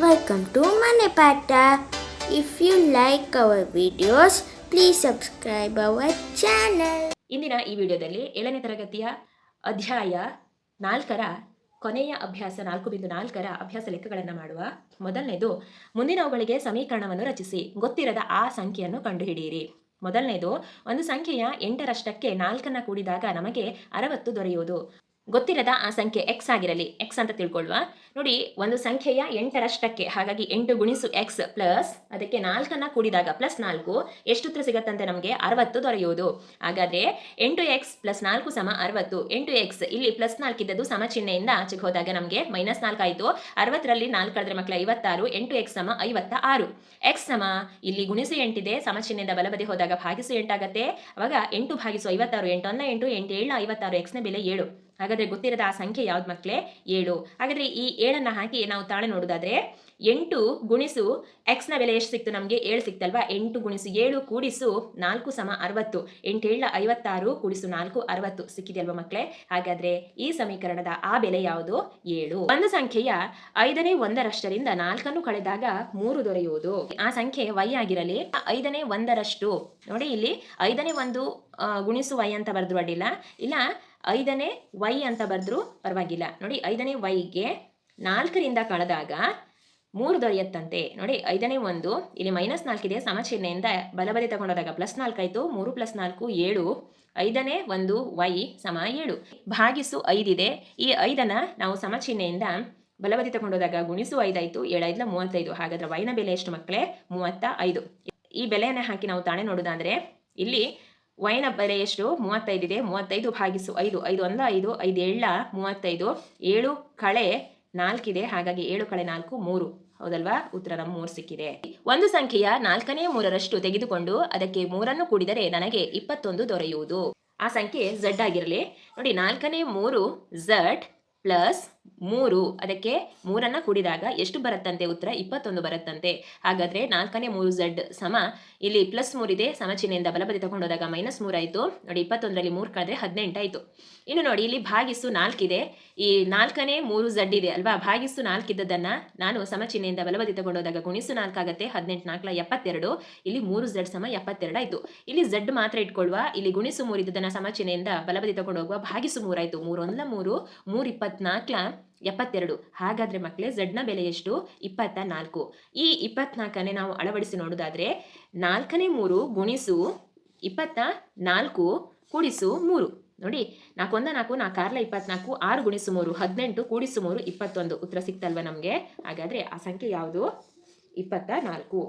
Welcome to Manipata. If you like our videos, please subscribe our channel. ಇಂದಿನ ಈ ವಿಡಿಯೋದಲ್ಲಿ ಏಳನೇ ತರಗತಿಯ ಅಧ್ಯಾಯ ನಾಲ್ಕರ ಕೊನೆಯ ಅಭ್ಯಾಸ ನಾಲ್ಕು ಬಿಂದು ನಾಲ್ಕರ ಅಭ್ಯಾಸ ಲೆಕ್ಕಗಳನ್ನು ಮಾಡುವ ಮೊದಲನೇದು ಮುಂದಿನವುಗಳಿಗೆ ಸಮೀಕರಣವನ್ನು ರಚಿಸಿ ಗೊತ್ತಿರದ ಆ ಸಂಖ್ಯೆಯನ್ನು ಕಂಡುಹಿಡಿಯಿರಿ ಮೊದಲನೇದು ಒಂದು ಸಂಖ್ಯೆಯ ಎಂಟರಷ್ಟಕ್ಕೆ ನಾಲ್ಕನ್ನು ಕೂಡಿದಾಗ ನಮಗೆ ಅರವತ್ತು ದೊರೆಯುವುದು ಗೊತ್ತಿರದ ಆ ಸಂಖ್ಯೆ ಎಕ್ಸ್ ಆಗಿರಲಿ. ಎಕ್ಸ್ ಅಂತ ತಿಳ್ಕೊಳ್ಳುವ ನೋಡಿ, ಒಂದು ಸಂಖ್ಯೆಯ ಎಂಟರಷ್ಟಕ್ಕೆ ಹಾಗಾಗಿ ಎಂಟು ಗುಣಿಸು ಎಕ್ಸ್ ಪ್ಲಸ್ ಅದಕ್ಕೆ ನಾಲ್ಕನ್ನ ಕೂಡಿದಾಗ ಪ್ಲಸ್ ನಾಲ್ಕು, ಎಷ್ಟು ಸಿಗತ್ತಂತೆ ನಮಗೆ? ಅರವತ್ತು ದೊರೆಯುವುದು. ಹಾಗಾದ್ರೆ ಎಂಟು ಎಕ್ಸ್ ಪ್ಲಸ್ ನಾಲ್ಕು ಸಮ ಅರವತ್ತು. ಎಂಟು ಎಕ್ಸ್ ಇಲ್ಲಿ ಪ್ಲಸ್ ನಾಲ್ಕಿದ್ದದ್ದು ಸಮ ಚಿಹ್ನೆಯಿಂದ ಆಚೆಗೆ ಹೋದಾಗ ನಮಗೆ ಮೈನಸ್ ನಾಲ್ಕು ಆಯಿತು. ಅರವತ್ತರಲ್ಲಿ ನಾಲ್ಕು ಕಳೆದ್ರೆ ಮಕ್ಕಳ ಐವತ್ತಾರು, ಎಂಟು ಎಕ್ಸ್ ಸಮ ಐವತ್ತ ಆರು ಎಕ್ಸ್ ಸಮ ಇಲ್ಲಿ ಗುಣಿಸು ಎಂಟಿದೆ, ಸಮ ಚಿಹ್ನೆಯಿಂದ ಬಲಬದಿ ಹೋದಾಗ ಭಾಗಿಸು ಎಂಟಾಗತ್ತೆ. ಅವಾಗ ಎಂಟು ಭಾಗಿಸು ಐವತ್ತಾರು, ಎಂಟು ಒಂದ ಎಂಟು ಎಂಟು ಏಳು ಐವತ್ತಾರು ಎಕ್ಸ್ನ ಬೆಲೆ ಏಳು. ಹಾಗಾದ್ರೆ ಗೊತ್ತಿರದ ಆ ಸಂಖ್ಯೆ ಯಾವ್ದು ಮಕ್ಕಳೇ ಏಳು. ಹಾಗಾದ್ರೆ ಈ ಏಳನ್ನ ಹಾಕಿ ನಾವು ತಾಳೆ ನೋಡೋದಾದ್ರೆ ಎಂಟು ಗುಣಿಸು ಎಕ್ಸ್ನ ಬೆಲೆ ಎಷ್ಟು ಸಿಕ್ತು ನಮಗೆ? ಏಳು ಸಿಕ್ತಲ್ವಾ? ಎಂಟು ಗುಣಿಸು ಏಳು ಕೂಡಿಸು ನಾಲ್ಕು ಸಮ ಅರವತ್ತು. ಎಂಟು ಏಳ ಐವತ್ತಾರು ಕೂಡಿಸು ನಾಲ್ಕು ಅರವತ್ತು. ಸಿಕ್ಕಿದೆಯಲ್ವಾ ಮಕ್ಕಳೇ ಹಾಗಾದ್ರೆ ಈ ಸಮೀಕರಣದ ಆ ಬೆಲೆ ಯಾವುದು? ಏಳು. ಒಂದು ಸಂಖ್ಯೆಯ ಐದನೇ ಒಂದರಷ್ಟರಿಂದ ನಾಲ್ಕನ್ನು ಕಳೆದಾಗ ಮೂರು ದೊರೆಯುವುದು. ಆ ಸಂಖ್ಯೆ ವೈ ಆಗಿರಲಿ, ಐದನೇ ಒಂದರಷ್ಟು. ನೋಡಿ ಇಲ್ಲಿ ಐದನೇ ಒಂದು ಗುಣಿಸು ವೈ ಅಂತ ಬರೆದ್ರು ಅಡ್ಡಿಲ್ಲ. ಇಲ್ಲ ಐದನೇ ವೈ ಅಂತ ಬರೆದ್ರೂ, ಪರವಾಗಿಲ್ಲ. ನೋಡಿ, ಐದನೇ ವೈಗೆ ನಾಲ್ಕರಿಂದ ಕಳೆದಾಗ ಮೂರು ದೊರೆಯುತ್ತಂತೆ. ನೋಡಿ, ಐದನೇ ಒಂದು, ಇಲ್ಲಿ ಮೈನಸ್ ನಾಲ್ಕಿದೆ ಸಮಚಿಹ್ನೆಯಿಂದ ಬಲಬದಿ ತಗೊಂಡೋದಾಗ ಪ್ಲಸ್ ನಾಲ್ಕಾಯಿತು ಮೂರು ಪ್ಲಸ್ ನಾಲ್ಕು, ಏಳು. ಐದನೇ ಒಂದು ವೈ ಸಮ ಏಳು. ಭಾಗಿಸು ಐದಿದೆ ಈ ಐದನ ನಾವು ಸಮಚಿಹ್ನೆಯಿಂದ ಬಲಬದಿ ತಗೊಂಡೋದಾಗ ಗುಣಿಸು ಐದಾಯ್ತು ಏಳೈದ್ಲ ಮೂವತ್ತೈದು. ಹಾಗಾದ್ರೆ ವೈನ ಬೆಲೆ ಎಷ್ಟು ಮಕ್ಕಳೇ? ಮೂವತ್ತ ಐದು. ಈ ಬೆಲೆಯನ್ನು ಹಾಕಿ ನಾವು ತಾಣೆ ನೋಡೋದಾದ್ರೆ, ಇಲ್ಲಿ ವೈನ ಬೆಲೆ ಎಷ್ಟು ಮೂವತ್ತೈದಿದೆ, ಮೂವತ್ತೈದು ಭಾಗಿಸು ಐದು ಐದು ಅಂದ ಐದು ಐದು ಏಳ ಮೂವತ್ತೈದು, ಏಳು ಕಳೆ ನಾಲ್ಕಿದೆ, ಹಾಗಾಗಿ ಏಳು ಕಳೆ ನಾಲ್ಕು, ಮೂರು. ಹೌದಲ್ವಾ? ಉತ್ತರ ನಮ್ಮ ಮೂರು ಸಿಕ್ಕಿದೆ. ಒಂದು ಸಂಖ್ಯೆಯ ನಾಲ್ಕನೇ ಮೂರರಷ್ಟು ತೆಗೆದುಕೊಂಡು ಅದಕ್ಕೆ ಮೂರನ್ನು ಕೂಡಿದರೆ ನನಗೆ ಇಪ್ಪತ್ತೊಂದು ದೊರೆಯುವುದು. ಆ ಸಂಖ್ಯೆ ಝಡ್ ಆಗಿರಲಿ. ನೋಡಿ, ನಾಲ್ಕನೇ ಮೂರು ಝಡ್ ಪ್ಲಸ್ ಮೂರು, ಅದಕ್ಕೆ ಮೂರನ್ನ ಕೂಡಿದಾಗ ಎಷ್ಟು ಬರುತ್ತಂತೆ? ಉತ್ತರ ಇಪ್ಪತ್ತೊಂದು ಬರುತ್ತಂತೆ. ಹಾಗಾದ್ರೆ ನಾಲ್ಕನೇ ಮೂರು ಝಡ್ ಸಮ, ಇಲ್ಲಿ ಪ್ಲಸ್ ಮೂರಿದೆ ಸಮಚಿಹ್ನೆಯಿಂದ ಬಲಬದಿ ತಗೊಂಡೋದಾಗ ಮೈನಸ್ ಮೂರಾಯಿತು ನೋಡಿ, ಇಪ್ಪತ್ತೊಂದರಲ್ಲಿ ಮೂರು ಕಳೆದ್ರೆ ಹದಿನೆಂಟಾಯಿತು ಇನ್ನು ನೋಡಿ, ಇಲ್ಲಿ ಭಾಗಿಸು ನಾಲ್ಕಿದೆ ಈ ನಾಲ್ಕನೇ ಮೂರು ಝಡ್ ಇದೆ ಅಲ್ವಾ? ಭಾಗಿಸು ನಾಲ್ಕಿದ್ದದನ್ನ ನಾನು ಸಮಚಿಹ್ನೆಯಿಂದ ಬಲಬದಿ ತಗೊಂಡೋದಾಗ ಗುಣಿಸು ನಾಲ್ಕಾಗತ್ತೆ ಹದಿನೆಂಟು ನಾಲ್ಕಲ ಎಪ್ಪತ್ತೆರಡು. ಇಲ್ಲಿ ಮೂರು ಝಡ್ ಸಮ ಎಪ್ಪತ್ತೆರಡು ಆಯಿತು. ಇಲ್ಲಿ ಝಡ್ ಮಾತ್ರ ಇಟ್ಕೊಳ್ಳುವ ಇಲ್ಲಿ ಗುಣಿಸು ಮೂರಿದ್ದದನ್ನ ಸಮಚಿಹ್ನೆಯಿಂದ ಬಲಬದಿ ತಗೊಂಡು ಹೋಗುವ ಭಾಗಿಸು ಮೂರಾಯಿತು ಮೂರು ಒಂದಲ ಮೂರು ಮೂರು ಇಪ್ಪತ್ನಾಲ್ಕಲ ಎಪ್ಪತ್ತೆರಡು. ಹಾಗಾದ್ರೆ ಮಕ್ಕಳೇ ಝಡ್ನ ಬೆಲೆ ಎಷ್ಟು? ಇಪ್ಪತ್ತ ನಾಲ್ಕು ಈ ಇಪ್ಪತ್ನಾಲ್ಕನೇ ನಾವು ಅಳವಡಿಸಿ ನೋಡೋದಾದ್ರೆ ನಾಲ್ಕನೇ ಮೂರು ಗುಣಿಸು ಇಪ್ಪತ್ತ ನಾಲ್ಕು ಕೂಡಿಸು ಮೂರು. ನೋಡಿ ನಾಲ್ಕೊಂದ ನಾಲ್ಕು ನಾಲ್ಕು ಆರ್ಲ ಇಪ್ಪತ್ನಾಲ್ಕು, ಆರು ಗುಣಿಸು ಮೂರು, ಹದಿನೆಂಟು ಕೂಡಿಸು ಮೂರು, ಇಪ್ಪತ್ತೊಂದು. ಉತ್ತರ ಸಿಕ್ತಲ್ವ ನಮಗೆ? ಹಾಗಾದ್ರೆ ಆ ಸಂಖ್ಯೆ ಯಾವುದು? ಇಪ್ಪತ್ತ ನಾಲ್ಕು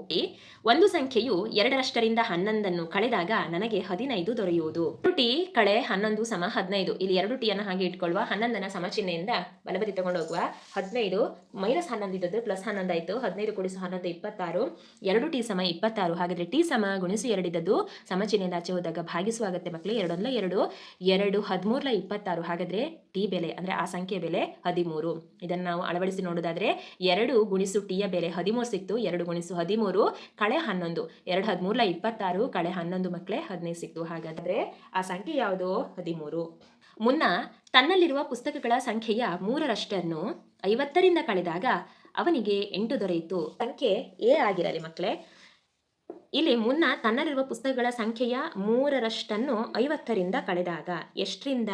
ಒಂದು ಸಂಖ್ಯೆಯು ಎರಡರಷ್ಟರಿಂದ ಹನ್ನೊಂದನ್ನು ಕಳೆದಾಗ ನನಗೆ ಹದಿನೈದು ದೊರೆಯುವುದು. ಟಿ ಕಳೆ ಹನ್ನೊಂದು ಸಮ ಹದಿನೈದು. ಇಲ್ಲಿ ಎರಡು ಟಿಯನ್ನು ಹಾಗೆ ಇಟ್ಕೊಳ್ಳುವ ಹನ್ನೊಂದನ ಸಮಚಿಹ್ನೆಯಿಂದ ಬಲಬದಿ ತಗೊಂಡೋಗುವ ಹದಿನೈದು ಮೈನಸ್ ಹನ್ನೊಂದು ಇದ್ದದ್ದು ಪ್ಲಸ್ ಹನ್ನೊಂದು ಆಯಿತು. ಹದಿನೈದು ಕೂಡಿಸು ಹನ್ನೊಂದು ಇಪ್ಪತ್ತಾರು. ಎರಡು ಟಿ ಸಮ ಇಪ್ಪತ್ತಾರು. ಹಾಗಾದ್ರೆ ಟಿ ಸಮ ಗುಣಿಸು ಎರಡಿದ್ದದ್ದು ಸಮಚಿಹ್ನೆಯಿಂದ ಆಚೆ ಹೋದಾಗ ಭಾಗಿಸುವಾಗತ್ತೆ ಮಕ್ಕಳು ಎರಡೊಂದಲ ಎರಡು. ಎರಡು ಹದಿಮೂರಲ ಇಪ್ಪತ್ತಾರು. ಹಾಗಾದ್ರೆ ಟಿ ಬೆಲೆ ಅಂದ್ರೆ ಆ ಸಂಖ್ಯೆ ಬೆಲೆ ಹದಿಮೂರು. ಇದನ್ನು ನಾವು ಅಳವಡಿಸಿ ನೋಡೋದಾದ್ರೆ ಎರಡು ಗುಣಿಸು ಟಿಯ ಬೆಲೆ ಹದಿಮೂರು ಸಿಕ್ತು. ಎರಡು ಗುಣಿಸು ಹದಿಮೂರು, ಕಳೆ ಹನ್ನೊಂದು. ಎರಡು ಹದಿಮೂರಲ ಇಪ್ಪತ್ತಾರು, ಕಳೆ ಹನ್ನೊಂದು ಮಕ್ಕಳೇ ಹದಿನೈದು ಸಿಕ್ತು ಹಾಗಾದ್ರೆ ಆ ಸಂಖ್ಯೆ ಯಾವುದು? ಹದಿಮೂರು. ಮುನ್ನ ತನ್ನಲ್ಲಿರುವ ಪುಸ್ತಕಗಳ ಸಂಖ್ಯೆಯ ಮೂರರಷ್ಟನ್ನು ಐವತ್ತರಿಂದ ಕಳೆದಾಗ ಅವನಿಗೆ ಎಂಟು ದೊರೆಯಿತು. ಸಂಖ್ಯೆ ಎ ಆಗಿರಲಿ ಮಕ್ಕಳೇ ಇಲ್ಲಿ ಮುನ್ನ ತನ್ನಲ್ಲಿರುವ ಪುಸ್ತಕಗಳ ಸಂಖ್ಯೆಯ ಮೂರರಷ್ಟನ್ನು ಐವತ್ತರಿಂದ ಕಳೆದಾಗ. ಎಷ್ಟರಿಂದ?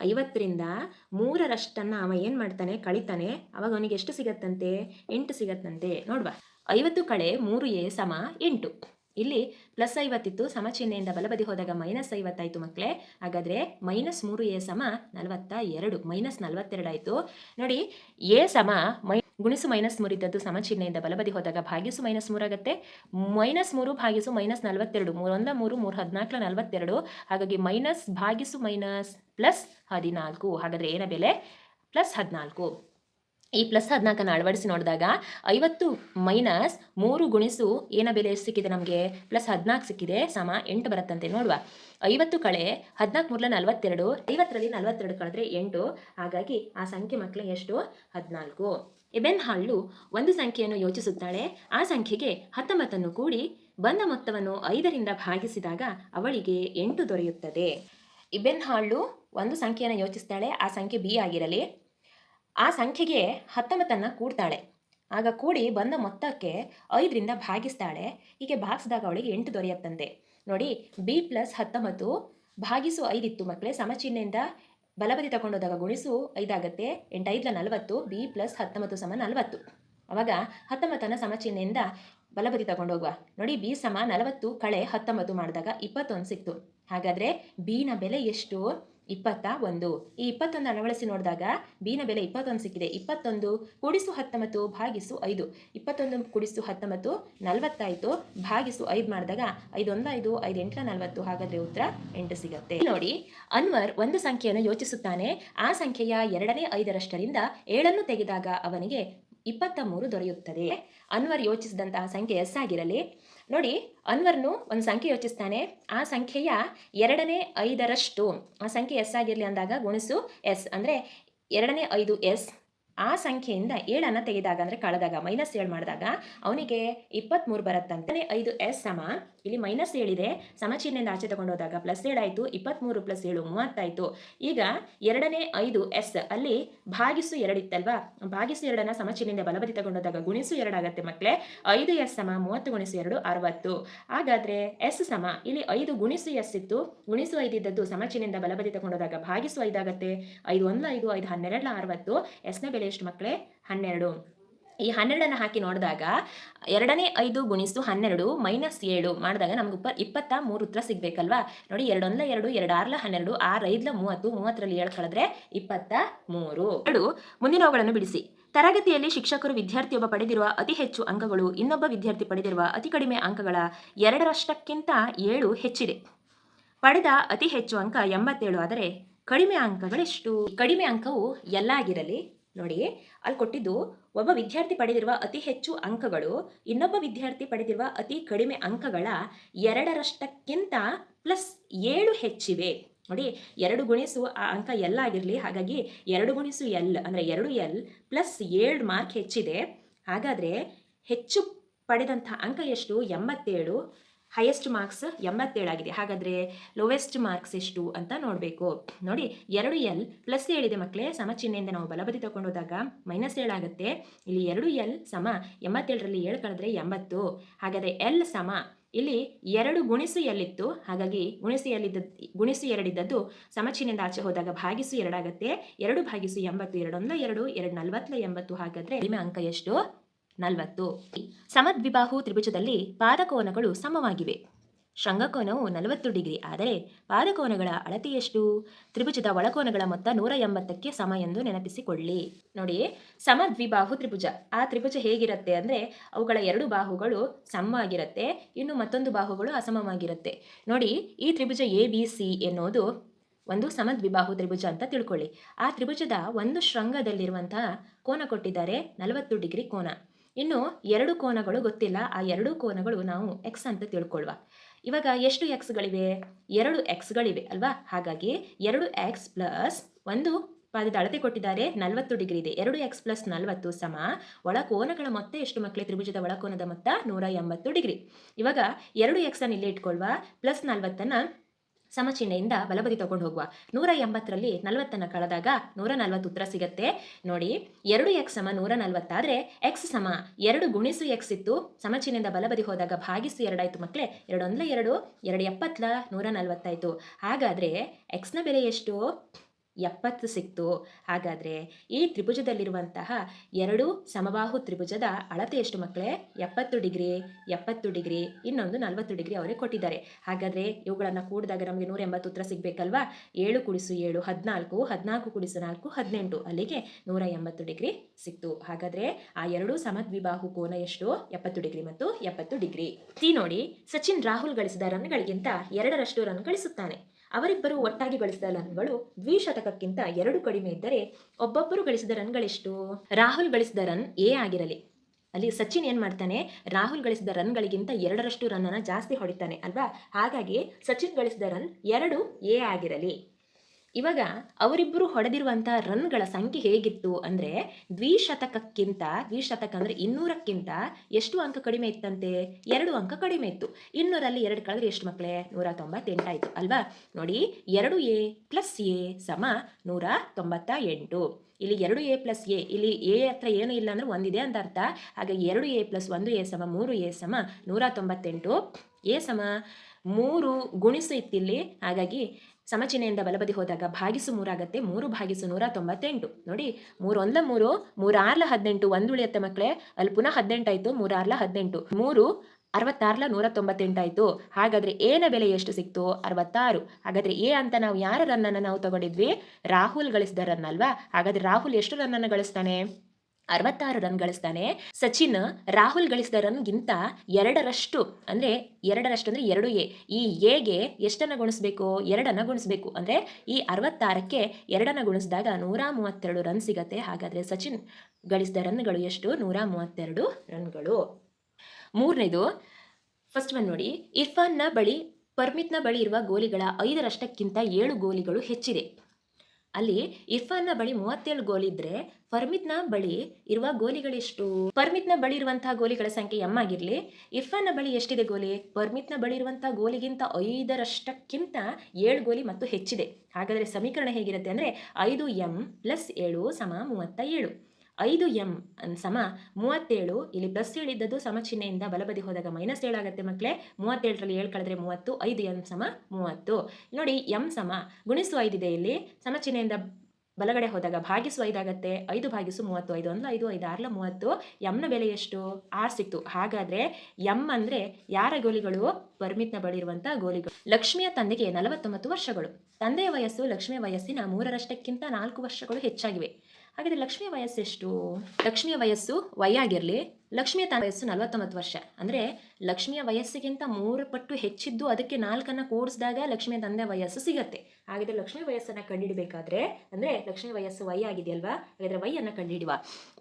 ಐವತ್ತರಿಂದ ಮೂರರಷ್ಟನ್ನು ಅವ ಏನು ಮಾಡ್ತಾನೆ? ಕಳಿತಾನೆ. ಅವಾಗ ಅವನಿಗೆ ಎಷ್ಟು ಸಿಗತ್ತಂತೆ? ಎಂಟು ಸಿಗತ್ತಂತೆ. ನೋಡುವ. ಐವತ್ತು ಕಳೆ ಮೂರು ಎ ಸಮ ಎಂಟು. ಇಲ್ಲಿ ಪ್ಲಸ್ ಐವತ್ತಿತ್ತು, ಸಮಚಿಹ್ನೆಯಿಂದ ಬಲಬದಿ ಹೋದಾಗ ಮೈನಸ್ ಐವತ್ತಾಯಿತು ಮಕ್ಕಳೇ ಹಾಗಾದರೆ ಮೈನಸ್ ಮೂರು ಎ ಸಮ ನಲವತ್ತ ಎರಡು, ಮೈನಸ್ ನಲವತ್ತೆರಡು ಆಯಿತು ನೋಡಿ, ಎ ಸಮ ಮೈ ಗುಣಿಸು ಮೈನಸ್ ಮೂರು ಇದ್ದದ್ದು ಸಮಚಿಹ್ನೆಯಿಂದ ಬಲಬದಿ ಹೋದಾಗ ಭಾಗಿಸು ಮೈನಸ್ ಮೂರಾಗತ್ತೆ ಮೈನಸ್ ಮೂರು ಭಾಗಿಸು ಮೈನಸ್ ನಲವತ್ತೆರಡು. ಮೂರೊಂದ ಮೂರು ಮೂರು ಹದಿನಾಲ್ಕಲ ನಲವತ್ತೆರಡು. ಹಾಗಾಗಿ ಮೈನಸ್ ಭಾಗಿಸು ಮೈನಸ್ ಪ್ಲಸ್ ಹದಿನಾಲ್ಕು. ಹಾಗಾದರೆ ಏನ ಬೆಲೆ? ಪ್ಲಸ್ ಹದಿನಾಲ್ಕು. ಈ ಪ್ಲಸ್ ಹದಿನಾಲ್ಕನ್ನು ಅಳವಡಿಸಿ ನೋಡಿದಾಗ ಐವತ್ತು ಮೈನಸ್ ಮೂರು ಗುಣಿಸು ಏನ ಬೆಲೆ ಎಷ್ಟು ಸಿಕ್ಕಿದೆ ನಮಗೆ? ಪ್ಲಸ್ ಹದಿನಾಲ್ಕು ಸಿಕ್ಕಿದೆ. ಸಮ ಎಂಟು ಬರುತ್ತಂತೆ ನೋಡುವ. ಐವತ್ತು ಕಳೆ ಹದಿನಾಲ್ಕು ಮೂರಲ ನಲವತ್ತೆರಡು. ಐವತ್ತರಲ್ಲಿ ನಲವತ್ತೆರಡು ಕಳೆದ್ರೆ ಎಂಟು. ಹಾಗಾಗಿ ಆ ಸಂಖ್ಯೆ ಮಕ್ಕಳು ಎಷ್ಟು? ಹದಿನಾಲ್ಕು. ಎಬೆನ್ ಹಾಳ್ಳು ಒಂದು ಸಂಖ್ಯೆಯನ್ನು ಯೋಚಿಸುತ್ತಾಳೆ, ಆ ಸಂಖ್ಯೆಗೆ ಹತ್ತೊಂಬತ್ತನ್ನು ಕೂಡಿ ಬಂದ ಮೊತ್ತವನ್ನು ಐದರಿಂದ ಭಾಗಿಸಿದಾಗ ಅವಳಿಗೆ ಎಂಟು ದೊರೆಯುತ್ತದೆ. ಇಬೆನ್ ಹಾಳ್ಳು ಒಂದು ಸಂಖ್ಯೆಯನ್ನು ಯೋಚಿಸ್ತಾಳೆ, ಆ ಸಂಖ್ಯೆ ಬಿ ಆಗಿರಲಿ. ಆ ಸಂಖ್ಯೆಗೆ ಹತ್ತೊಂಬತ್ತನ್ನು ಕೂಡ್ತಾಳೆ. ಆಗ ಕೂಡಿ ಬಂದ ಮೊತ್ತಕ್ಕೆ ಐದರಿಂದ ಭಾಗಿಸ್ತಾಳೆ. ಹೀಗೆ ಭಾಗಿಸಿದಾಗ ಅವಳಿಗೆ ಎಂಟು ದೊರೆಯುತ್ತಂತೆ. ನೋಡಿ, ಬಿ ಪ್ಲಸ್ ಹತ್ತೊಂಬತ್ತು ಭಾಗಿಸು ಐದಿತ್ತು ಮಕ್ಕಳೇ ಸಮಚಿಹ್ನೆಯಿಂದ ಬಲಬದಿ ತಗೊಂಡೋದಾಗ ಗುಣಿಸು ಐದಾಗತ್ತೆ, ಎಂಟೈದ್ಲ ನಲವತ್ತು, ಬಿ ಪ್ಲಸ್ ಹತ್ತೊಂಬತ್ತು ಸಮ ನಲವತ್ತು. ಅವಾಗ ಹತ್ತೊಂಬತ್ತನ್ನು ಸಮಚಿಹ್ನೆಯಿಂದ ಬಲಬದಿ ತಗೊಂಡೋಗುವ. ನೋಡಿ, ಬಿ ಸಮ ನಲವತ್ತು ಕಳೆ ಹತ್ತೊಂಬತ್ತು ಮಾಡಿದಾಗ ಇಪ್ಪತ್ತೊಂದು ಸಿಕ್ತು. ಹಾಗಾದರೆ ಬಿನ ಬೆಲೆ ಎಷ್ಟು? ಇಪ್ಪತ್ತ ಒಂದು. ಈ ಇಪ್ಪತ್ತೊಂದು ಅಳವಡಿಸಿ ನೋಡಿದಾಗ ಬೀನ ಬೆಲೆ ಇಪ್ಪತ್ತೊಂದು ಸಿಕ್ಕಿದೆ. ಇಪ್ಪತ್ತೊಂದು ಕೂಡಿಸು ಹತ್ತೊಂಬತ್ತು ಭಾಗಿಸು ಐದು. ಇಪ್ಪತ್ತೊಂದು ಕೂಡಿಸು ಹತ್ತೊಂಬತ್ತು ನಲವತ್ತಾಯಿತು. ಭಾಗಿಸು ಐದು ಮಾಡಿದಾಗ ಐದೊಂದು ಐದು ಐದು ಎಂಟರ ನಲವತ್ತು. ಹಾಗಾದರೆ ಉತ್ತರ ಎಂಟು ಸಿಗುತ್ತೆ. ನೋಡಿ, ಅನ್ವರ್ ಒಂದು ಸಂಖ್ಯೆಯನ್ನು ಯೋಚಿಸುತ್ತಾನೆ. ಆ ಸಂಖ್ಯೆಯ ಎರಡನೇ ಐದರಷ್ಟರಿಂದ ಏಳನ್ನು ತೆಗೆದಾಗ ಅವನಿಗೆ ಇಪ್ಪತ್ತ ಮೂರು ದೊರೆಯುತ್ತದೆ. ಅನ್ವರ್ ಯೋಚಿಸಿದಂತಹ ಸಂಖ್ಯೆ ಎಸ್ ಆಗಿರಲಿ ನೋಡಿ, ಅನ್ವರ್ನು ಒಂದು ಸಂಖ್ಯೆ ಯೋಚಿಸ್ತಾನೆ. ಆ ಸಂಖ್ಯೆಯ ಎರಡನೇ ಐದರಷ್ಟು, ಆ ಸಂಖ್ಯೆ ಎಸ್ ಆಗಿರಲಿ ಅಂದಾಗ ಗುಣಿಸು ಎಸ್. ಅಂದರೆ ಎರಡನೇ ಐದು ಎಸ್. ಆ ಸಂಖ್ಯೆಯಿಂದ ಏಳನ್ನು ತೆಗೆದಾಗ ಅಂದರೆ ಕಳೆದಾಗ ಮೈನಸ್ ಏಳು ಮಾಡಿದಾಗ ಅವನಿಗೆ ಇಪ್ಪತ್ತ್ಮೂರು ಬರುತ್ತಂತೆ. ಐದು ಎಸ್ ಸಮ, ಇಲ್ಲಿ ಮೈನಸ್ ಏಳಿದೆ ಸಮಚಿಹ್ನೆಯಿಂದ ಆಚೆ ತಗೊಂಡೋದಾಗ ಪ್ಲಸ್ ಏಳಾಯಿತು ಇಪ್ಪತ್ತ್ಮೂರು ಪ್ಲಸ್ ಏಳು ಮೂವತ್ತಾಯಿತು. ಈಗ ಎರಡನೇ ಐದು ಎಸ್ ಅಲ್ಲಿ ಭಾಗಿಸು ಎರಡಿತ್ತಲ್ವಾ ಭಾಗಿಸು ಎರಡನ್ನ ಸಮಚಿಹ್ನೆಯಿಂದ ಬಲಬದಿ ತಗೊಂಡೋದಾಗ ಗುಣಿಸು ಎರಡಾಗತ್ತೆ ಮಕ್ಕಳೇ ಐದು ಎಸ್ ಸಮ, ಮೂವತ್ತು ಗುಣಿಸು ಎರಡು, ಅರವತ್ತು. ಹಾಗಾದರೆ ಎಸ್ ಸಮ, ಇಲ್ಲಿ ಐದು ಗುಣಿಸು ಎಸ್ ಇತ್ತು. ಗುಣಿಸು ಐದಿದ್ದದ್ದು ಸಮಚಿಹ್ನೆಯಿಂದ ಬಲಬದಿ ತಗೊಂಡೋದಾಗ ಭಾಗಿಸು ಐದಾಗತ್ತೆ ಐದು ಒಂದು, ಐದು ಐದು ಹನ್ನೆರಡಲ ಅರವತ್ತು. ಎಸ್ನ ಬೆಲೆ ಎಷ್ಟು ಮಕ್ಕಳೇ ಹನ್ನೆರಡು. ಈ ಹನ್ನೆರಡನ್ನು ಹಾಕಿ ನೋಡಿದಾಗ ಎರಡನೇ ಐದು ಗುಣಿಸು ಹನ್ನೆರಡು ಮೈನಸ್ ಏಳು ಮಾಡಿದಾಗ ನಮ್ಗೆ ಉಪ ಇಪ್ಪತ್ತ ಮೂರು ಉತ್ತರ ಸಿಗ್ಬೇಕಲ್ವಾ? ನೋಡಿ, ಎರಡೊಂದಲ ಎರಡು ಎರಡು ಆರ್ಲ ಹನ್ನೆರಡು ಆರು ಐದ್ಲ ಮೂವತ್ತು, ಮೂವತ್ತರಲ್ಲಿ ಏಳು ಕಳೆದ್ರೆ ಇಪ್ಪತ್ತ ಮೂರು. ಎರಡು, ಮುಂದಿನವುಗಳನ್ನು ಬಿಡಿಸಿ. ತರಗತಿಯಲ್ಲಿ ಶಿಕ್ಷಕರು ವಿದ್ಯಾರ್ಥಿಯೊಬ್ಬ ಪಡೆದಿರುವ ಅತಿ ಹೆಚ್ಚು ಅಂಕಗಳು ಇನ್ನೊಬ್ಬ ವಿದ್ಯಾರ್ಥಿ ಪಡೆದಿರುವ ಅತಿ ಕಡಿಮೆ ಅಂಕಗಳ ಎರಡರಷ್ಟಕ್ಕಿಂತ ಏಳು ಹೆಚ್ಚಿದೆ. ಪಡೆದ ಅತಿ ಹೆಚ್ಚು ಅಂಕ ಎಂಬತ್ತೇಳು, ಆದರೆ ಕಡಿಮೆ ಅಂಕಗಳೆಷ್ಟು? ಕಡಿಮೆ ಅಂಕವು ಎಲ್ಲ ಆಗಿರಲಿ ನೋಡಿ, ಅಲ್ಲಿ ಕೊಟ್ಟಿದ್ದು, ಒಬ್ಬ ವಿದ್ಯಾರ್ಥಿ ಪಡೆದಿರುವ ಅತಿ ಹೆಚ್ಚು ಅಂಕಗಳು, ಇನ್ನೊಬ್ಬ ವಿದ್ಯಾರ್ಥಿ ಪಡೆದಿರುವ ಅತಿ ಕಡಿಮೆ ಅಂಕಗಳ ಎರಡರಷ್ಟಕ್ಕಿಂತ ಪ್ಲಸ್ ಏಳು ಹೆಚ್ಚಿವೆ. ನೋಡಿ, ಎರಡು ಗುಣಿಸು ಆ ಅಂಕ ಎಲ್ ಆಗಿರಲಿ, ಹಾಗಾಗಿ ಎರಡು ಗುಣಿಸು ಎಲ್, ಅಂದರೆ ಎರಡು ಎಲ್ ಪ್ಲಸ್ ಏಳು ಮಾರ್ಕ್ ಹೆಚ್ಚಿದೆ. ಹಾಗಾದರೆ ಹೆಚ್ಚು ಪಡೆದಂಥ ಅಂಕ ಎಷ್ಟು? ಎಂಬತ್ತೇಳು. ಹೈಯೆಸ್ಟ್ ಮಾರ್ಕ್ಸ್ ಎಂಬತ್ತೇಳಾಗಿದೆ ಹಾಗಾದರೆ ಲೋವೆಸ್ಟ್ ಮಾರ್ಕ್ಸ್ ಎಷ್ಟು ಅಂತ ನೋಡಬೇಕು. ನೋಡಿ, ಎರಡು ಎಲ್ ಪ್ಲಸ್ ಏಳಿದೆ ಮಕ್ಕಳೇ ಸಮ ಚಿಹ್ನೆಯಿಂದ ನಾವು ಬಲಬದಿ ತಗೊಂಡೋದಾಗ ಮೈನಸ್ ಏಳಾಗುತ್ತೆ ಇಲ್ಲಿ ಎರಡು ಎಲ್ ಸಮ ಎಂಬತ್ತೇಳರಲ್ಲಿ ಏಳು ಕಳೆದ್ರೆ ಎಂಬತ್ತು. ಹಾಗಾದರೆ ಎಲ್ ಸಮ ಇಲ್ಲಿ ಎರಡು ಗುಣಿಸು ಎಲ್ಲಿತ್ತು ಹಾಗಾಗಿ ಗುಣಿಸು ಎಲ್ಲಿದ್ದ ಗುಣಿಸು ಎರಡಿದ್ದದ್ದು ಸಮಚಿಹ್ನೆಯಿಂದ ಆಚೆ ಹೋದಾಗ ಭಾಗಿಸು ಎರಡಾಗತ್ತೆ ಎರಡು ಭಾಗಿಸು ಎಂಬತ್ತು ಎರಡೊಂದ ಎರಡು ಎರಡು ನಲ್ವತ್ತಲ ಎಂಬತ್ತು. ಹಾಗಾದರೆ ಕಡಿಮೆ ಅಂಕ ಎಷ್ಟು? ನಲವತ್ತು. ಸಮದ್ವಿಬಾಹು ತ್ರಿಭುಜದಲ್ಲಿ ಪಾದಕೋನಗಳು ಸಮವಾಗಿವೆ. ಶೃಂಗಕೋನವು ನಲವತ್ತು ಡಿಗ್ರಿ, ಆದರೆ ಪಾದಕೋನಗಳ ಅಳತೆಯಷ್ಟು? ತ್ರಿಭುಜದ ಒಳಕೋನಗಳ ಮೊತ್ತ ನೂರ ಎಂಬತ್ತಕ್ಕೆ ಸಮ ಎಂದು ನೆನಪಿಸಿಕೊಳ್ಳಿ. ನೋಡಿ ಸಮದ್ವಿಬಾಹು ತ್ರಿಭುಜ. ಆ ತ್ರಿಭುಜ ಹೇಗಿರುತ್ತೆ ಅಂದರೆ, ಅವುಗಳ ಎರಡು ಬಾಹುಗಳು ಸಮವಾಗಿರುತ್ತೆ, ಇನ್ನು ಮತ್ತೊಂದು ಬಾಹುಗಳು ಅಸಮವಾಗಿರುತ್ತೆ. ನೋಡಿ, ಈ ತ್ರಿಭುಜ ಎ, ಬಿ, ಸಿ ಎನ್ನುವುದು ಒಂದು ಸಮದ್ವಿಬಾಹು ತ್ರಿಭುಜ ಅಂತ ತಿಳ್ಕೊಳ್ಳಿ. ಆ ತ್ರಿಭುಜದ ಒಂದು ಶೃಂಗದಲ್ಲಿರುವಂತಹ ಕೋನ ಕೊಟ್ಟಿದ್ದಾರೆ ನಲವತ್ತು ಡಿಗ್ರಿ ಕೋನ. ಇನ್ನು ಎರಡು ಕೋನಗಳು ಗೊತ್ತಿಲ್ಲ. ಆ ಎರಡು ಕೋನಗಳು ನಾವು ಎಕ್ಸ್ ಅಂತ ತಿಳ್ಕೊಳ್ಳುವ ಇವಾಗ ಎಷ್ಟು ಎಕ್ಸ್ಗಳಿವೆ ಎರಡು ಎಕ್ಸ್ಗಳಿವೆ ಅಲ್ವಾ? ಹಾಗಾಗಿ ಎರಡು ಎಕ್ಸ್ ಪ್ಲಸ್ ಒಂದು ಪಾದದ ಅಳತೆ ಕೊಟ್ಟಿದ್ದಾರೆ. ನಲವತ್ತು ಡಿಗ್ರಿ ಇದೆ. ಎರಡು ಎಕ್ಸ್ ಪ್ಲಸ್ ನಲವತ್ತು ಸಮ ಒಳಕೋನಗಳ ಮೊತ್ತ ಎಷ್ಟು ಮಕ್ಕಳ ತ್ರಿಭುಜದ ಒಳಕೋನದ ಮೊತ್ತ ನೂರ ಎಂಬತ್ತು ಡಿಗ್ರಿ. ಇವಾಗ ಎರಡು ಎಕ್ಸನ್ನು ಇಲ್ಲೇ ಇಟ್ಕೊಳ್ವಾ. ಪ್ಲಸ್ ನಲ್ವತ್ತನ್ನು ಸಮಚಿಹ್ನೆಯಿಂದ ಬಲಬದಿ ತಗೊಂಡು ಹೋಗುವ ನೂರ ಎಂಬತ್ತರಲ್ಲಿ ನಲವತ್ತನ್ನು ಕಳೆದಾಗ ನೂರ ನಲ್ವತ್ತು ಉತ್ತರ ಸಿಗತ್ತೆ. ನೋಡಿ, ಎರಡು ಎಕ್ಸ್ ಸಮ ನೂರ ನಲ್ವತ್ತಾದರೆ ಎಕ್ಸ್ ಸಮ ಎರಡು ಗುಣಿಸು ಎಕ್ಸ್ ಇತ್ತು. ಸಮಚಿಹ್ನೆಯಿಂದ ಬಲಬದಿ ಹೋದಾಗ ಭಾಗಿಸು ಎರಡಾಯ್ತು ಮಕ್ಕಳೇ ಎರಡೊಂದಲ ಎರಡು ಎರಡು ಎಪ್ಪತ್ತಲ ನೂರ ನಲ್ವತ್ತಾಯಿತು ಹಾಗಾದರೆ ಎಕ್ಸ್ನ ಬೆಲೆ ಎಷ್ಟು? ಎಪ್ಪತ್ತು ಸಿಕ್ತು. ಹಾಗಾದರೆ ಈ ತ್ರಿಭುಜದಲ್ಲಿರುವಂತಹ ಎರಡು ಸಮಬಾಹು ತ್ರಿಭುಜದ ಅಳತೆ ಎಷ್ಟು ಮಕ್ಕಳೇ? ಎಪ್ಪತ್ತು ಡಿಗ್ರಿ ಎಪ್ಪತ್ತು ಡಿಗ್ರಿ, ಇನ್ನೊಂದು ನಲವತ್ತು ಡಿಗ್ರಿ ಅವರೇ ಕೊಟ್ಟಿದ್ದಾರೆ. ಹಾಗಾದರೆ ಇವುಗಳನ್ನು ಕೂಡಿದಾಗ ನಮಗೆ ನೂರ ಎಂಬತ್ತು ಉತ್ತರ ಸಿಗಬೇಕಲ್ವಾ? ಏಳು ಕುಡಿಸು ಏಳು, ಹದಿನಾಲ್ಕು ಹದಿನಾಲ್ಕು ಕುಡಿಸು ನಾಲ್ಕು, ಹದಿನೆಂಟು. ಅಲ್ಲಿಗೆ ನೂರ ಎಂಬತ್ತು ಡಿಗ್ರಿ ಸಿಕ್ತು. ಹಾಗಾದರೆ ಆ ಎರಡು ಸಮದ್ವಿಬಾಹು ಕೋನ ಎಷ್ಟು? ಎಪ್ಪತ್ತು ಡಿಗ್ರಿ ಮತ್ತು ಎಪ್ಪತ್ತು ಡಿಗ್ರಿ. ಸಿ ನೋಡಿ ಸಚಿನ್ ರಾಹುಲ್ ಗಳಿಸಿದ ರನ್ಗಳಿಗಿಂತ ಎರಡರಷ್ಟು ರನ್ ಗಳಿಸುತ್ತಾನೆ. ಅವರಿಬ್ಬರು ಒಟ್ಟಾಗಿ ಗಳಿಸಿದ ರನ್ಗಳು ದ್ವಿಶತಕಕ್ಕಿಂತ ಎರಡು ಕಡಿಮೆ ಇದ್ದರೆ ಒಬ್ಬೊಬ್ಬರು ಗಳಿಸಿದ ರನ್ಗಳೆಷ್ಟು? ರಾಹುಲ್ ಗಳಿಸಿದ ರನ್ ಎ ಆಗಿರಲಿ. ಅಲ್ಲಿ ಸಚಿನ್ ಏನು ಮಾಡ್ತಾನೆ? ರಾಹುಲ್ ಗಳಿಸಿದ ರನ್ಗಳಿಗಿಂತ ಎರಡರಷ್ಟು ರನ್ನನ್ನು ಜಾಸ್ತಿ ಹೊಡಿತಾನೆ, ಅಲ್ವಾ? ಹಾಗಾಗಿ ಸಚಿನ್ ಗಳಿಸಿದ ರನ್ ಎರಡು ಎ ಆಗಿರಲಿ. ಇವಾಗ ಅವರಿಬ್ಬರು ಹೊಡೆದಿರುವಂಥ ರನ್ಗಳ ಸಂಖ್ಯೆ ಹೇಗಿತ್ತು ಅಂದರೆ ದ್ವಿಶತಕಕ್ಕಿಂತ, ದ್ವಿಶತಕ ಅಂದರೆ ಇನ್ನೂರಕ್ಕಿಂತ ಎಷ್ಟು ಅಂಕ ಕಡಿಮೆ ಇತ್ತಂತೆ? ಎರಡು ಅಂಕ ಕಡಿಮೆ ಇತ್ತು. ಇನ್ನೂರಲ್ಲಿ ಎರಡು ಕಳೆದ್ರೆ ಎಷ್ಟು ಮಕ್ಕಳೇ ನೂರ ತೊಂಬತ್ತೆಂಟಾಯಿತು, ಅಲ್ವಾ? ನೋಡಿ, ಎರಡು ಎ ಪ್ಲಸ್ ಎ ಸಮ ನೂರ ತೊಂಬತ್ತ ಎಂಟು ಇಲ್ಲಿ ಎರಡು ಎ ಪ್ಲಸ್ ಎ, ಇಲ್ಲಿ ಎ ಹತ್ರ ಏನು ಇಲ್ಲ ಅಂದ್ರೆ ಒಂದಿದೆ ಅಂತ ಅರ್ಥ. ಹಾಗೆ ಎರಡು ಎ ಪ್ಲಸ್ ಒಂದು ಎ ಸಮ ಮೂರು ಎ ಸಮ ನೂರ ತೊಂಬತ್ತೆಂಟು. ಎ ಸಮ ಮೂರು ಗುಣಿಸು ಇತ್ತಿಲ್ಲಿ. ಹಾಗಾಗಿ ಸಮಚಿಹ್ನೆಯಿಂದ ಬಲಬದಿ ಹೋದಾಗ ಭಾಗಿಸು ಮೂರಾಗತ್ತೆ, ಮೂರು ಭಾಗಿಸು ನೂರ ತೊಂಬತ್ತೆಂಟು ನೋಡಿ ಮೂರು ಒಂದ ಮೂರು, ಮೂರಾರ್ಲ ಹದಿನೆಂಟು ಒಂದು ಉಳಿಯತ್ತೆ ಮಕ್ಕಳೇ ಅಲ್ಲಿ ಪುನಃ ಹದಿನೆಂಟಾಯಿತು, ಮೂರಾರ್ಲ ಹದಿನೆಂಟು. ಮೂರು, ಅರವತ್ತಾರ್ಲ ನೂರ ತೊಂಬತ್ತೆಂಟಾಯಿತು ಹಾಗಾದ್ರೆ ಏನ ಬೆಲೆ ಎಷ್ಟು ಸಿಕ್ತು? ಅರವತ್ತಾರು. ಹಾಗಾದ್ರೆ ಎ ಅಂತ ನಾವು ಯಾರ ರನ್ನನ್ನು ನಾವು ತಗೊಂಡಿದ್ವಿ? ರಾಹುಲ್ ಗಳಿಸಿದ ರನ್ ಅಲ್ವಾ? ಹಾಗಾದ್ರೆ ರಾಹುಲ್ ಎಷ್ಟು ರನ್ನನ್ನು ಗಳಿಸ್ತಾನೆ? ಅರವತ್ತಾರು ರನ್ ಗಳಿಸ್ತಾನೆ. ಸಚಿನ್, ರಾಹುಲ್ ಗಳಿಸಿದ ರನ್ಗಿಂತ ಎರಡರಷ್ಟು, ಅಂದ್ರೆ ಎರಡರಷ್ಟು ಅಂದ್ರೆ ಎರಡು ಎ. ಈ ಎಗೆ ಎಷ್ಟನ್ನ ಗುಣಿಸ್ಬೇಕು? ಎರಡನ್ನ ಗುಣಿಸ್ಬೇಕು. ಅಂದ್ರೆ ಈ ಅರವತ್ತಾರಕ್ಕೆ ಎರಡನ್ನ ಗುಣಿಸಿದಾಗ ನೂರ ಮೂವತ್ತೆರಡು ರನ್ ಸಿಗತ್ತೆ. ಹಾಗಾದ್ರೆ ಸಚಿನ್ ಗಳಿಸಿದ ರನ್ಗಳು ಎಷ್ಟು? ನೂರ ಮೂವತ್ತೆರಡು ರನ್ಗಳು ಮೂರನೇದು ಫಸ್ಟ್ ಒನ್ ನೋಡಿ. ಇರ್ಫಾನ್ನ ಬಳಿ, ಪರ್ಮಿತ್ನ ಬಳಿ ಇರುವ ಗೋಲಿಗಳ ಐದರಷ್ಟಕ್ಕಿಂತ ಏಳು ಗೋಲಿಗಳು ಹೆಚ್ಚಿದೆ. ಅಲ್ಲಿ ಇರ್ಫಾನ್ನ ಬಳಿ ಮೂವತ್ತೇಳು ಗೋಲಿದ್ರೆ ಫರ್ಮಿತ್ನ ಬಳಿ ಇರುವ ಗೋಲಿಗಳೆಷ್ಟು? ಪರ್ಮಿತ್ನ ಬಳಿ ಇರುವಂತಹ ಗೋಲಿಗಳ ಸಂಖ್ಯೆ ಎಂ ಆಗಿರಲಿ. ಇರ್ಫಾನ್ನ ಬಳಿ ಎಷ್ಟಿದೆ ಗೋಲಿ? ಪರ್ಮಿತ್ನ ಬಳಿ ಇರುವಂತಹ ಗೋಲಿಗಿಂತ ಐದರಷ್ಟಕ್ಕಿಂತ ಏಳು ಗೋಲಿ ಮತ್ತು ಹೆಚ್ಚಿದೆ. ಹಾಗಾದರೆ ಸಮೀಕರಣ ಹೇಗಿರುತ್ತೆ ಅಂದರೆ ಐದು ಎಂ ಪ್ಲಸ್ ಏಳು ಸಮ ಮೂವತ್ತ ಏಳು. ಐದು ಎಂ ಸಮ ಮೂವತ್ತೇಳು, ಇಲ್ಲಿ ಪ್ಲಸ್ ಹೇಳಿದ್ದದ್ದು ಸಮ ಚಿಹ್ನೆಯಿಂದ ಬಲಬದಿ ಹೋದಾಗ ಮೈನಸ್ ಏಳಾಗುತ್ತೆ ಮಕ್ಕಳೇ ಮೂವತ್ತೇಳರಲ್ಲಿ ಏಳು ಕಳೆದ್ರೆ ಮೂವತ್ತು, ಐದು ಎಂ ಸಮ ಮೂವತ್ತು. ನೋಡಿ ಎಂ ಸಮ ಗುಣಿಸು ಐದಿದೆ ಇಲ್ಲಿ. ಸಮಚಿಹ್ನೆಯಿಂದ ಬಲಗಡೆ ಹೋದಾಗ ಭಾಗಿಸು ಐದಾಗತ್ತೆ ಐದು ಭಾಗಿಸು ಮೂವತ್ತು, ಐದು ಅಂದ್ರೆ ಐದು ಐದು ಆರ್ಲ ಮೂವತ್ತು. ಎಂನ ಬೆಲೆ ಎಷ್ಟು? ಆರ್ ಸಿಕ್ತು. ಹಾಗಾದರೆ ಎಂ ಅಂದರೆ ಯಾರ ಗೋಲಿಗಳು? ಪರ್ಮಿತ್ನ ಬಳಿ ಇರುವಂಥ ಗೋಲಿಗಳು. ಲಕ್ಷ್ಮಿಯ ತಂದೆಗೆ ನಲವತ್ತೊಂಬತ್ತು ವರ್ಷಗಳು. ತಂದೆಯ ವಯಸ್ಸು ಲಕ್ಷ್ಮಿಯ ವಯಸ್ಸಿನ ಮೂರರಷ್ಟಕ್ಕಿಂತ ನಾಲ್ಕು ವರ್ಷಗಳು ಹೆಚ್ಚಾಗಿವೆ. ಹಾಗಾದರೆ ಲಕ್ಷ್ಮಿಯ ವಯಸ್ಸು ಎಷ್ಟು? ಲಕ್ಷ್ಮಿಯ ವಯಸ್ಸು ವೈ ಆಗಿರಲಿ. ಲಕ್ಷ್ಮಿಯ ತನ್ನ ವಯಸ್ಸು ನಲವತ್ತೊಂಬತ್ತು ವರ್ಷ. ಅಂದರೆ ಲಕ್ಷ್ಮಿಯ ವಯಸ್ಸಿಗಿಂತ ಮೂರು ಪಟ್ಟು ಹೆಚ್ಚಿದ್ದು ಅದಕ್ಕೆ ನಾಲ್ಕನ್ನು ಕೂಡಿಸಿದಾಗ ಲಕ್ಷ್ಮಿಯ ತಂದೆ ವಯಸ್ಸು ಸಿಗತ್ತೆ. ಹಾಗಾದರೆ ಲಕ್ಷ್ಮಿ ವಯಸ್ಸನ್ನು ಕಂಡುಹಿಡಬೇಕಾದ್ರೆ, ಅಂದರೆ ಲಕ್ಷ್ಮಿ ವಯಸ್ಸು ವೈ ಆಗಿದೆಯಲ್ವಾ? ಹಾಗಾದರೆ ವೈಯನ್ನು ಕಂಡುಹಿಡುವ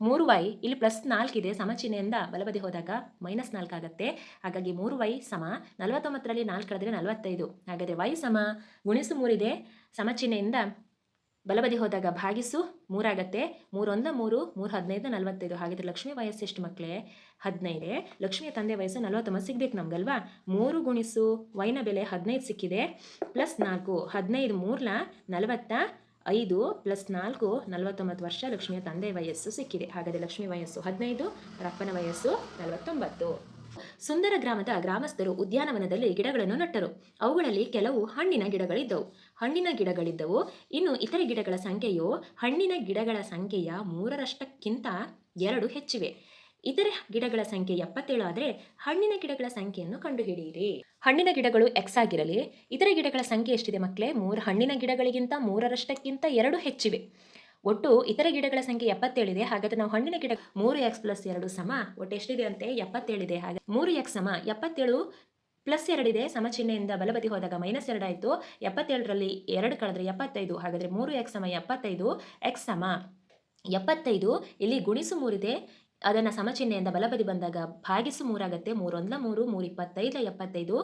ಮೂರು ವೈ, ಇಲ್ಲಿ ಪ್ಲಸ್ ನಾಲ್ಕಿದೆ ಸಮಚಿಹ್ನೆಯಿಂದ ಬಲಬದಿ ಹೋದಾಗ ಮೈನಸ್ ನಾಲ್ಕು ಆಗುತ್ತೆ. ಹಾಗಾಗಿ ಮೂರು ವೈ ಸಮ ನಲವತ್ತೊಂಬತ್ತರಲ್ಲಿ ನಾಲ್ಕು ಕಳೆದ್ರೆ ನಲವತ್ತೈದು. ಹಾಗಾದರೆ ವೈ ಸಮ ಗುಣಿಸು ಮೂರಿದೆ ಸಮಚಿಹ್ನೆಯಿಂದ ಬಲಬದಿ ಹೋದಾಗ ಭಾಗಿಸು, ಮೂರಾಗತ್ತೆ. ಮೂರೊಂದ, ಮೂರು ಮೂರು ಹದಿನೈದು ನಲವತ್ತೈದು. ಹಾಗಿದ್ರೆ ಲಕ್ಷ್ಮಿ ವಯಸ್ಸು ಎಷ್ಟು ಮಕ್ಕಳೇ ಹದಿನೈದೇ. ಲಕ್ಷ್ಮಿಯ ತಂದೆ ವಯಸ್ಸು ನಲವತ್ತೊಂಬತ್ತು ಸಿಗ್ಬೇಕು ನಮಗಲ್ವಾ? ಮೂರು ಗುಣಿಸು ವೈನ ಬೆಲೆ ಹದಿನೈದು ಸಿಕ್ಕಿದೆ. ಪ್ಲಸ್ ನಾಲ್ಕು, ಹದಿನೈದು ಮೂರ್ಲ ನಲವತ್ತ ಐದು, ಪ್ಲಸ್ ನಾಲ್ಕು, ನಲವತ್ತೊಂಬತ್ತು ವರ್ಷ ಲಕ್ಷ್ಮಿಯ ತಂದೆ ವಯಸ್ಸು ಸಿಕ್ಕಿದೆ. ಹಾಗಾದರೆ ಲಕ್ಷ್ಮಿ ವಯಸ್ಸು ಹದಿನೈದು, ರಪ್ಪನ ವಯಸ್ಸು ನಲವತ್ತೊಂಬತ್ತು. ಸುಂದರ ಗ್ರಾಮದ ಗ್ರಾಮಸ್ಥರು ಉದ್ಯಾನವನದಲ್ಲಿ ಗಿಡಗಳನ್ನು ನಟ್ಟರು. ಅವುಗಳಲ್ಲಿ ಕೆಲವು ಹಣ್ಣಿನ ಗಿಡಗಳಿದ್ದವು. ಹಣ್ಣಿನ ಗಿಡಗಳಿದ್ದವು. ಇನ್ನು ಇತರೆ ಗಿಡಗಳ ಸಂಖ್ಯೆಯು ಹಣ್ಣಿನ ಗಿಡಗಳ ಸಂಖ್ಯೆಯ ಮೂರರಷ್ಟಕ್ಕಿಂತ ಎರಡು ಹೆಚ್ಚಿವೆ. ಇತರೆ ಗಿಡಗಳ ಸಂಖ್ಯೆ ಎಪ್ಪತ್ತೇಳು ಆದರೆ ಹಣ್ಣಿನ ಗಿಡಗಳ ಸಂಖ್ಯೆಯನ್ನು ಕಂಡುಹಿಡಿಯಿರಿ. ಹಣ್ಣಿನ ಗಿಡಗಳು ಎಕ್ಸ್ ಆಗಿರಲಿ, ಇತರೆ ಗಿಡಗಳ ಸಂಖ್ಯೆ ಎಷ್ಟಿದೆ ಮಕ್ಕಳೇ? ಮೂರು ಹಣ್ಣಿನ ಗಿಡಗಳಿಗಿಂತ ಮೂರರಷ್ಟಕ್ಕಿಂತ ಎರಡು ಹೆಚ್ಚಿವೆ. ಒಟ್ಟು ಇತರ ಗಿಡಗಳ ಸಂಖ್ಯೆ ಎಪ್ಪತ್ತೇಳಿದೆ. ಹಾಗಾದ್ರೆ ನಾವು ಹಣ್ಣಿನ ಗಿಡ ಮೂರು ಎಕ್ಸ್ ಪ್ಲಸ್ ಎರಡು ಸಮ ಒಟ್ಟು ಎಷ್ಟಿದೆ ಅಂತೆ ಎಪ್ಪತ್ತೇಳಿದೆ. ಹಾಗೆ ಮೂರು ಎಕ್ಸ್ ಸಮ ಎಪ್ಪತ್ತೇಳು ಪ್ಲಸ್ ಎರಡಿದೆ ಸಮಚಿಹ್ನೆಯಿಂದ ಬಲಬದಿ ಹೋದಾಗ ಮೈನಸ್ ಎರಡಾಯಿತು ಎಪ್ಪತ್ತೇಳರಲ್ಲಿ ಎರಡು ಕಳೆದ್ರೆ ಎಪ್ಪತ್ತೈದು. ಹಾಗಾದರೆ ಮೂರು ಎಕ್ಸ್ ಸಮ ಎಪ್ಪತ್ತೈದು ಎಕ್ಸ್ ಸಮ ಎಪ್ಪತ್ತೈದು. ಇಲ್ಲಿ ಗುಣಿಸು ಮೂರಿದೆ ಅದನ್ನು ಸಮಚಿಹ್ನೆಯಿಂದ ಬಲಬದಿ ಬಂದಾಗ ಭಾಗಿಸು ಮೂರಾಗತ್ತೆ ಮೂರೊಂದಲ ಮೂರು ಮೂರು ಇಪ್ಪತ್ತೈದು ಎಪ್ಪತ್ತೈದು.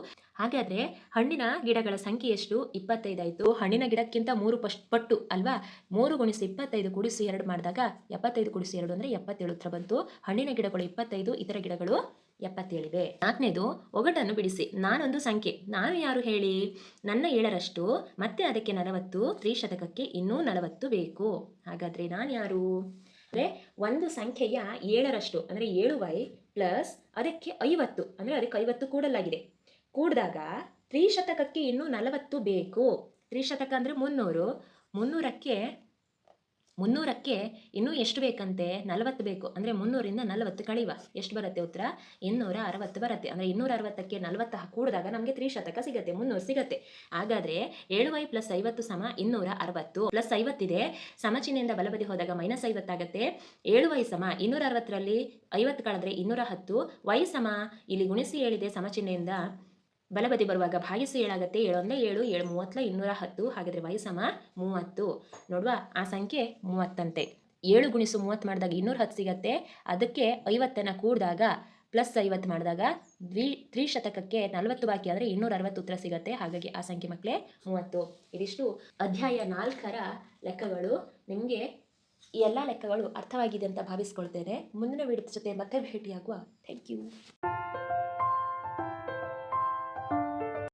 ಹಾಗಾದರೆ ಹಣ್ಣಿನ ಗಿಡಗಳ ಸಂಖ್ಯೆ ಎಷ್ಟು? ಇಪ್ಪತ್ತೈದಾಯಿತು ಹಣ್ಣಿನ ಗಿಡಕ್ಕಿಂತ ಮೂರು ಪಷ್ಟು ಪಟ್ಟು ಅಲ್ವಾ? ಮೂರು ಗುಣಿಸಿ ಇಪ್ಪತ್ತೈದು ಕುಡಿಸಿ ಎರಡು ಮಾಡಿದಾಗ ಎಪ್ಪತ್ತೈದು ಕುಡಿಸಿ ಎರಡು ಅಂದರೆ ಎಪ್ಪತ್ತೇಳು ಹತ್ರ ಬಂತು. ಹಣ್ಣಿನ ಗಿಡಗಳು ಇಪ್ಪತ್ತೈದು, ಇತರ ಗಿಡಗಳು ಎಪ್ಪತ್ತೇಳಿವೆ. ನಾಲ್ಕನೇದು, ಒಗಟನ್ನು ಬಿಡಿಸಿ. ನಾನೊಂದು ಸಂಖ್ಯೆ. ನಾನು ಯಾರು ಹೇಳಿ? ನನ್ನ ಏಳರಷ್ಟು, ಮತ್ತೆ ಅದಕ್ಕೆ ನಲವತ್ತು, ತ್ರಿಶತಕಕ್ಕೆ ಇನ್ನೂ ನಲವತ್ತು ಬೇಕು. ಹಾಗಾದರೆ ನಾನು ಯಾರು? ಅಂದರೆ ಒಂದು ಸಂಖ್ಯೆಯ ಏಳರಷ್ಟು, ಅಂದರೆ ಏಳು ವೈ ಪ್ಲಸ್ ಅದಕ್ಕೆ ಐವತ್ತು, ಅಂದರೆ ಅದಕ್ಕೆ ಐವತ್ತು ಕೂಡಲಾಗಿದೆ. ಕೂಡಿದಾಗ ತ್ರಿಶತಕಕ್ಕೆ ಇನ್ನೂ ನಲವತ್ತು ಬೇಕು. ತ್ರಿಶತಕ ಅಂದರೆ ಮುನ್ನೂರು. ಮುನ್ನೂರಕ್ಕೆ ಮುನ್ನೂರಕ್ಕೆ ಇನ್ನೂ ಎಷ್ಟು ಬೇಕಂತೆ? ನಲವತ್ತು ಬೇಕು. ಅಂದರೆ ಮುನ್ನೂರಿಂದ ನಲವತ್ತು ಕಳೆಯುವ. ಎಷ್ಟು ಬರುತ್ತೆ ಉತ್ತರ? ಇನ್ನೂರ ಅರವತ್ತು ಬರುತ್ತೆ. ಅಂದರೆ ಇನ್ನೂರ ಅರವತ್ತಕ್ಕೆ ನಲವತ್ತು ಕೂಡಿದಾಗ ನಮಗೆ ತ್ರಿಶತಕ ಸಿಗುತ್ತೆ, ಮುನ್ನೂರು ಸಿಗುತ್ತೆ. ಹಾಗಾದರೆ ಏಳು ವೈ ಪ್ಲಸ್ ಐವತ್ತು ಸಮ ಇನ್ನೂರ ಅರವತ್ತು. ಪ್ಲಸ್ ಐವತ್ತಿದೆ ಸಮಚಿಹ್ನೆಯಿಂದ ಬಲಬದಿ ಹೋದಾಗ ಮೈನಸ್ ಐವತ್ತಾಗತ್ತೆ ಏಳು ವೈ ಸಮ ಇನ್ನೂರ ಅರವತ್ತರಲ್ಲಿ ಐವತ್ತು ಕಳೆದ್ರೆ ಇನ್ನೂರ ಹತ್ತು. ವೈ ಸಮ ಇಲ್ಲಿ ಗುಣಿಸಿ ಹೇಳಿದೆ ಸಮಚಿಹ್ನೆಯಿಂದ ಬಲಬದಿ ಬರುವಾಗ ಭಾಗಿಸು ಏಳಾಗತ್ತೆ ಏಳೊಂದೇ ಏಳು ಏಳು ಮೂವತ್ತಲ ಇನ್ನೂರ ಹತ್ತು. ಹಾಗಾದರೆ ವಯಸ್ಸಮ ಮೂವತ್ತು. ನೋಡುವ, ಆ ಸಂಖ್ಯೆ ಮೂವತ್ತಂತೆ. ಏಳು ಗುಣಿಸು ಮೂವತ್ತು ಮಾಡಿದಾಗ ಇನ್ನೂರ ಹತ್ತು ಸಿಗತ್ತೆ. ಅದಕ್ಕೆ ಐವತ್ತನ್ನು ಕೂಡಿದಾಗ ಪ್ಲಸ್ ಐವತ್ತು ಮಾಡಿದಾಗ ದ್ವಿ, ತ್ರಿಶತಕಕ್ಕೆ ನಲವತ್ತು ಬಾಕಿ ಆದರೆ ಇನ್ನೂರ ಅರವತ್ತು ಉತ್ತರ ಸಿಗುತ್ತೆ. ಹಾಗಾಗಿ ಆ ಸಂಖ್ಯೆ ಮಕ್ಕಳೇ ಮೂವತ್ತು. ಇದಿಷ್ಟು ಅಧ್ಯಾಯ ನಾಲ್ಕರ ಲೆಕ್ಕಗಳು. ನಿಮಗೆ ಈ ಎಲ್ಲ ಲೆಕ್ಕಗಳು ಅರ್ಥವಾಗಿದೆ ಅಂತ ಭಾವಿಸ್ಕೊಳ್ತೇನೆ. ಮುಂದಿನ ವಿಡಿಯೋದ ಜೊತೆ ಮತ್ತೆ ಭೇಟಿಯಾಗುವ. Thank you.